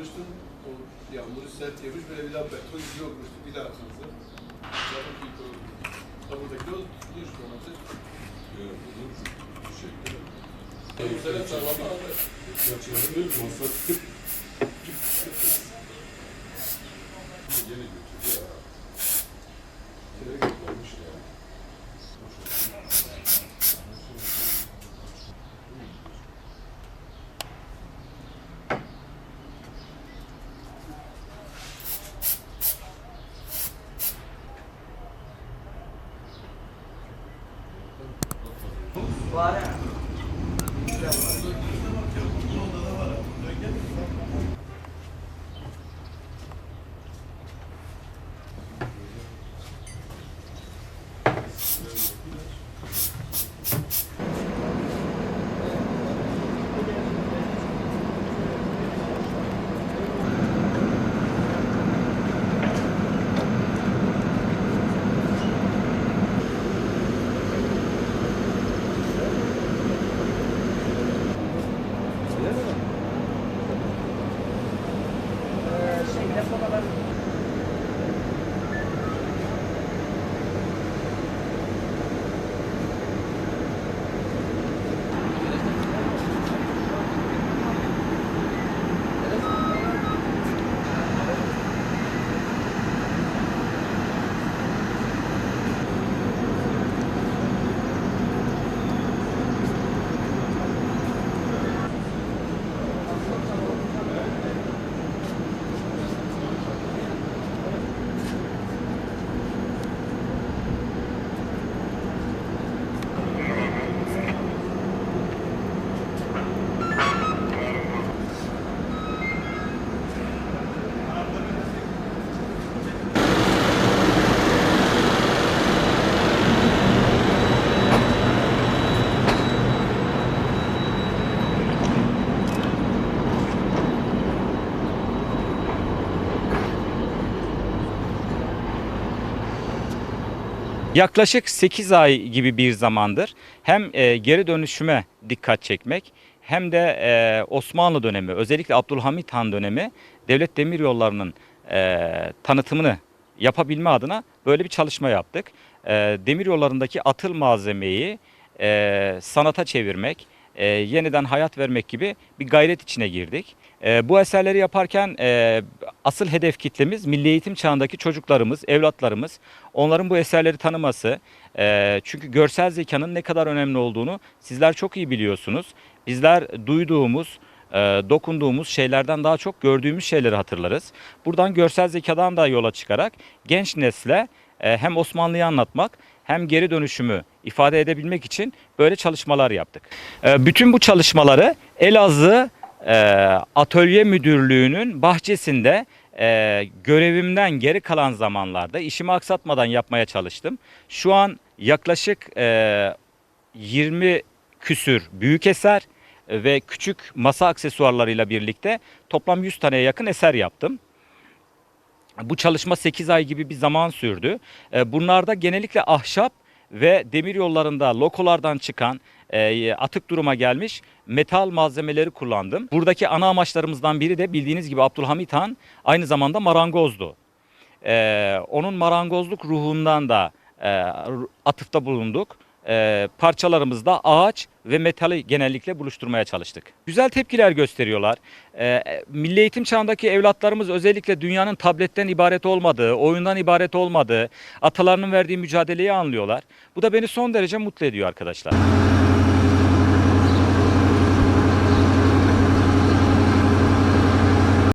Bir kazmıştım. O yağmuru sert yemiş. Böyle bir daha beton gibi olmuştu. Bir daha kazdı. Zaten bir koydu. Ha buradaki o tutuluyor işte ona. Evet, olur. Teşekkür ederim. Bu sene tarlama aldı. Kaçırılıyor Bora. Yaklaşık 8 ay gibi bir zamandır hem e, geri dönüşüme dikkat çekmek hem de e, Osmanlı dönemi özellikle Abdülhamit Han dönemi devlet demiryollarının e, tanıtımını yapabilme adına böyle bir çalışma yaptık. E, demiryollarındaki atıl malzemeyi sanata çevirmek, e, yeniden hayat vermek gibi bir gayret içine girdik. E, bu eserleri yaparken e, asıl hedef kitlemiz milli eğitim çağındaki çocuklarımız, evlatlarımız. Onların bu eserleri tanıması. E, çünkü görsel zekanın ne kadar önemli olduğunu sizler çok iyi biliyorsunuz. Bizler duyduğumuz, e, dokunduğumuz şeylerden daha çok gördüğümüz şeyleri hatırlarız. Buradan görsel zekadan da yola çıkarak genç nesle e, hem Osmanlı'yı anlatmak hem geri dönüşümü ifade edebilmek için böyle çalışmalar yaptık. E, bütün bu çalışmaları Elazığ e, Atölye Müdürlüğü'nün bahçesinde e, görevimden geri kalan zamanlarda işimi aksatmadan yapmaya çalıştım. Şu an yaklaşık e, 20 küsür büyük eser ve küçük masa aksesuarlarıyla birlikte toplam 100 taneye yakın eser yaptım. Bu çalışma 8 ay gibi bir zaman sürdü. E, Bunlarda genellikle ahşap ve demir yollarında lokolardan çıkan e, atık duruma gelmiş metal malzemeleri kullandım. Buradaki ana amaçlarımızdan biri de bildiğiniz gibi Abdülhamit Han aynı zamanda marangozdu. E, onun marangozluk ruhundan da e, atıfta bulunduk. E, parçalarımızda ağaç ve metali genellikle buluşturmaya çalıştık. Güzel tepkiler gösteriyorlar. E, milli eğitim çağındaki evlatlarımız özellikle dünyanın tabletten ibaret olmadığı, oyundan ibaret olmadığı, atalarının verdiği mücadeleyi anlıyorlar. Bu da beni son derece mutlu ediyor arkadaşlar.